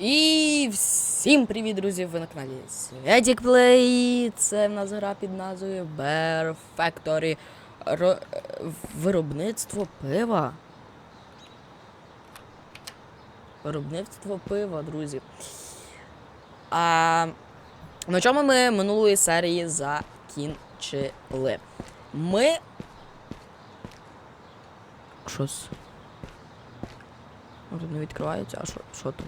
І всім привіт, друзі! Ви на каналі Святік Плей. Це в нас гра під назвою Bear Factory. Ро... Виробництво пива. Виробництво пива, друзі. А на чому ми минулої серії закінчили? Ми. Щось. Тут не відкривається, а що, що тут?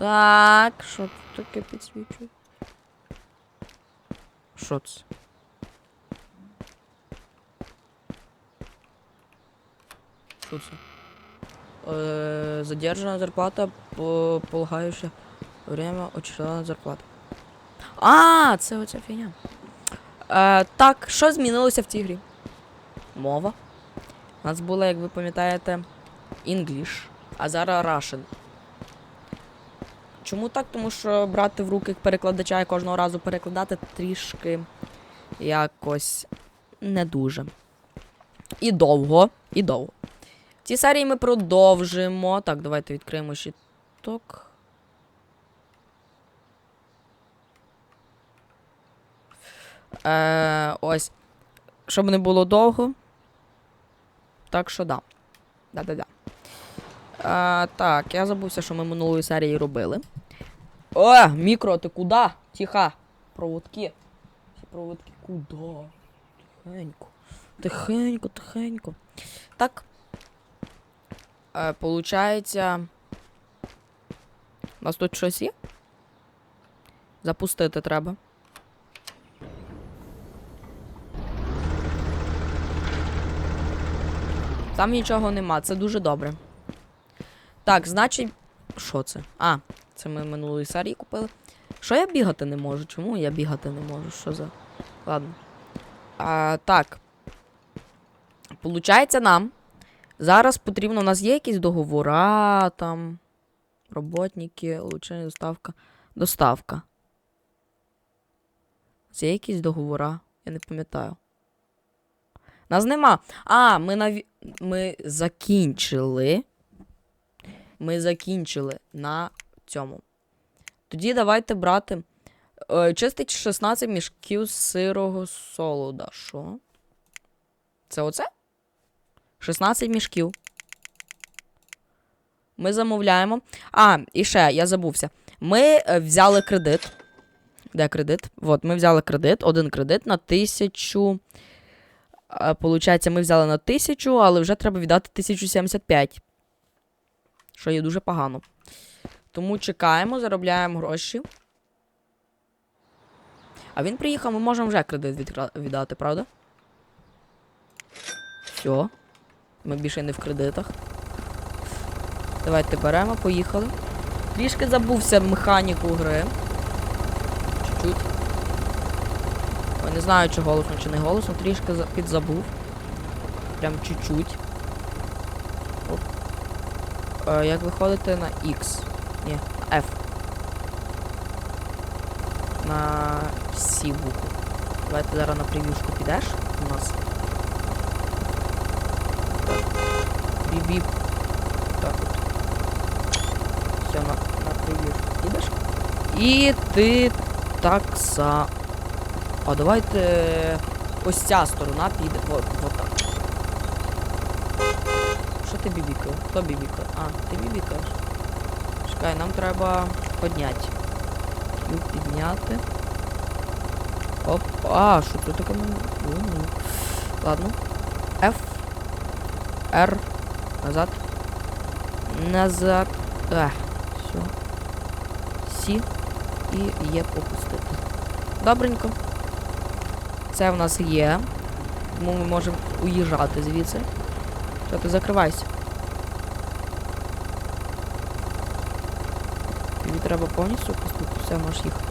Так, що тут таке підсвічує? Що це? Що це? Е, задержана зарплата, по, полагаюче время очищена зарплата. А, це оця фігня. Е, так, що змінилося в цій грі? Мова. У нас була, як ви пам'ятаєте, English, а зараз Russian. Чому так? Тому що брати в руки перекладача і кожного разу перекладати трішки якось не дуже. І довго, і довго. В цій серії ми продовжимо. Так, давайте відкриємо щиток. Е, ось. Щоб не було довго. Так що да. Да-да-да. А, так, я забувся, що ми минулої серії робили. О, мікро, ти куди? Тихо. Проводки. Проводки куди? Тихенько. Тихенько, тихенько. Так. Е, получається. У нас тут щось є? Запустити треба. Там нічого нема, це дуже добре. Так, значить. Що це? А, це ми минулої серії купили. Що я бігати не можу? Чому я бігати не можу? Що за. Ладно. А, Так. Получається нам. Зараз потрібно. У нас є якісь договора там. Роботники, улучшення, доставка. Доставка. Це є якісь договора? Я не пам'ятаю. Нас нема. А, ми наві... ми закінчили. Ми закінчили на цьому. Тоді давайте брати. Е, чистить 16 мішків сирого солода. Що? Це оце? 16 мішків. Ми замовляємо. А, і ще, я забувся. Ми е, взяли кредит. Де кредит? От, ми взяли кредит, один кредит на тисячу. Е, Получається, ми взяли на тисячу, але вже треба віддати 1075. Що є дуже погано. Тому чекаємо, заробляємо гроші. А він приїхав, ми можемо вже кредит відкра- віддати, правда? Все. Ми більше не в кредитах. Давайте беремо, поїхали. Трішки забувся механіку гри. Чуть-чуть. Не знаю, чи голосно, чи не голосно, трішки підзабув. Прям чуть-чуть. Е, як виходите на X? Ні, F. На всі букви. Давайте зараз на прев'юшку підеш у нас. Бібіп. Так от. Все, на, на прев'юшку підеш. І ти так са. А давайте ось ця сторона піде. Вот, вот так. Що ти бібікає? Хто бібікає? А, ти бібікаєш. Чекай, нам треба підняти. Підняти. Оп. А, що це таке? Ну, ну. Ладно. F. R. Назад. Назад. Ех. Все. Сі. І є попустити. Добренько. Це в нас є. Тому ми можемо уїжджати звідси. Що ти закривайся. Треба повністю пустити, все, можеш їхати.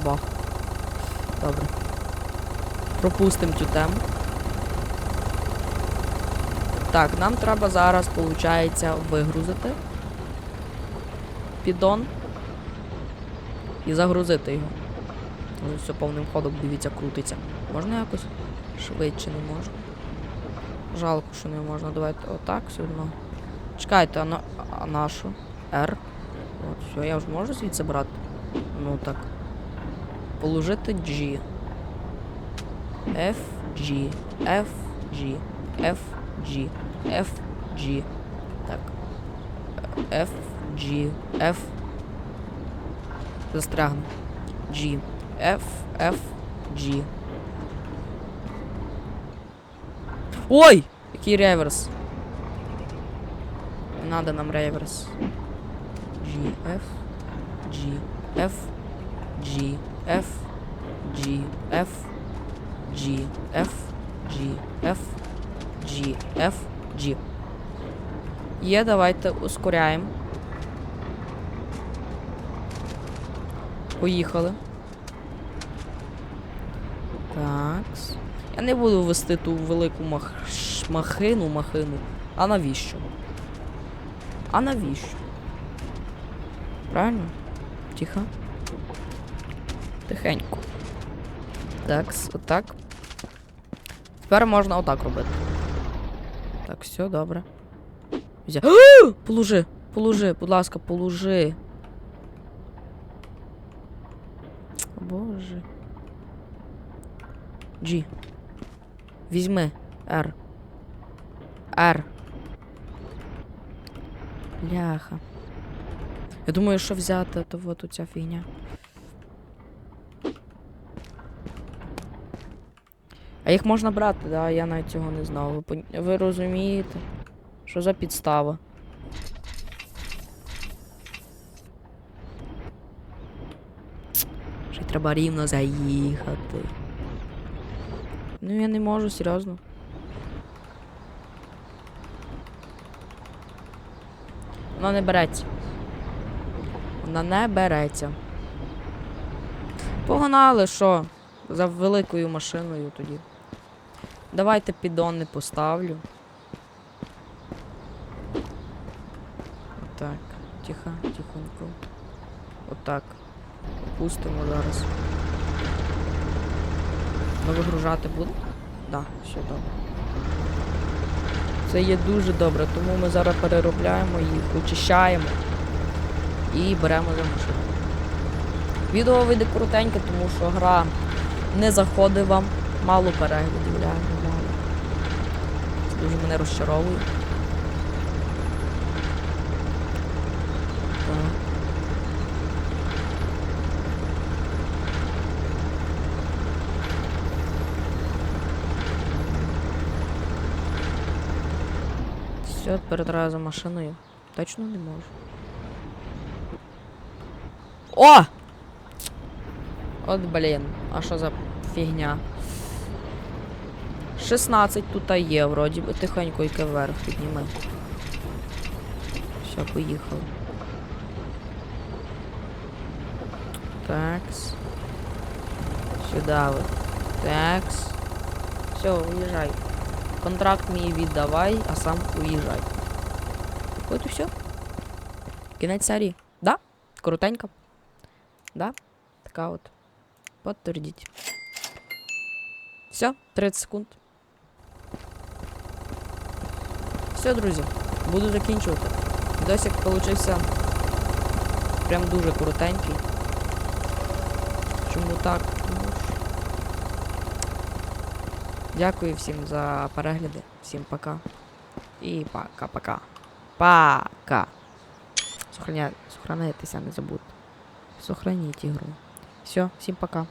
Що? Добре. Пропустимо цю тему. Так, нам треба зараз, виходить, вигрузити піддон і загрузити його. Але все повним ходом, дивіться, крутиться. Можна якось швидше не можна. Жалко, що не можна. Давайте отак все одно. Чекайте, а на а на що? R. От, все, я вже можу звідси брати. Ну так. Положити G. F, G, F, G, F, G, F, G. Так. F, G, F. Застрягну. G. F, F, G. Ой! Який реверс. Надо нам реверс. G, F, G, F, G, F, G, F, G, F, G, F, G, F, G. Є, давайте ускоряємо. Поїхали. Такс. Я не буду вести ту велику мах... махину, махину. А навіщо? А навіщо? Правильно? Тихо. Тихенько. Такс, отак. Тепер можна отак робити. Так, все, добре. Взя... А! Положи, положи, будь ласка, положи. Боже. G. Візьми. R. R. Бляха. Я думаю, що взяти, то вот оця фігня. А їх можна брати, да, я навіть цього не знав. Ви, ви розумієте? Що за підстава? Ще треба рівно заїхати. Ну я не можу, серйозно. Вона не береться. Вона не береться. Погнали, що? За великою машиною тоді. Давайте піддони поставлю. Так, тихо, тихонько. Отак. Пустимо зараз. Ну, вигружати буде? Да, все добре. Це є дуже добре, тому ми зараз переробляємо їх, очищаємо і беремо за машину. Відео вийде коротеньке, тому що гра не заходить вам. Мало переглядів, реально мало. Це дуже мене розчаровує. Так. Все, тепер треба за машиною. Точно не можу. О! От блін, а що за фігня? 16 тут є, вроді би тихенько йке вверх підніми. Все, поїхали. Такс. Сюди ви. Такс. Все, уїжджай. Контракт мій віддавай, а сам уїжджай. От і все. Кінець серії. Да? Коротенько. Да? Така от. Подтвердіть. Все, 30 секунд. Все, друзі, буду закінчувати. Досік получився прям дуже коротенький. Чому так? Тому що... Дякую всім за перегляди. Всім пока. І пока-пока. Пока. Сохраня... Сохранитися не забудьте. Сохраніть ігру. Все, всім пока.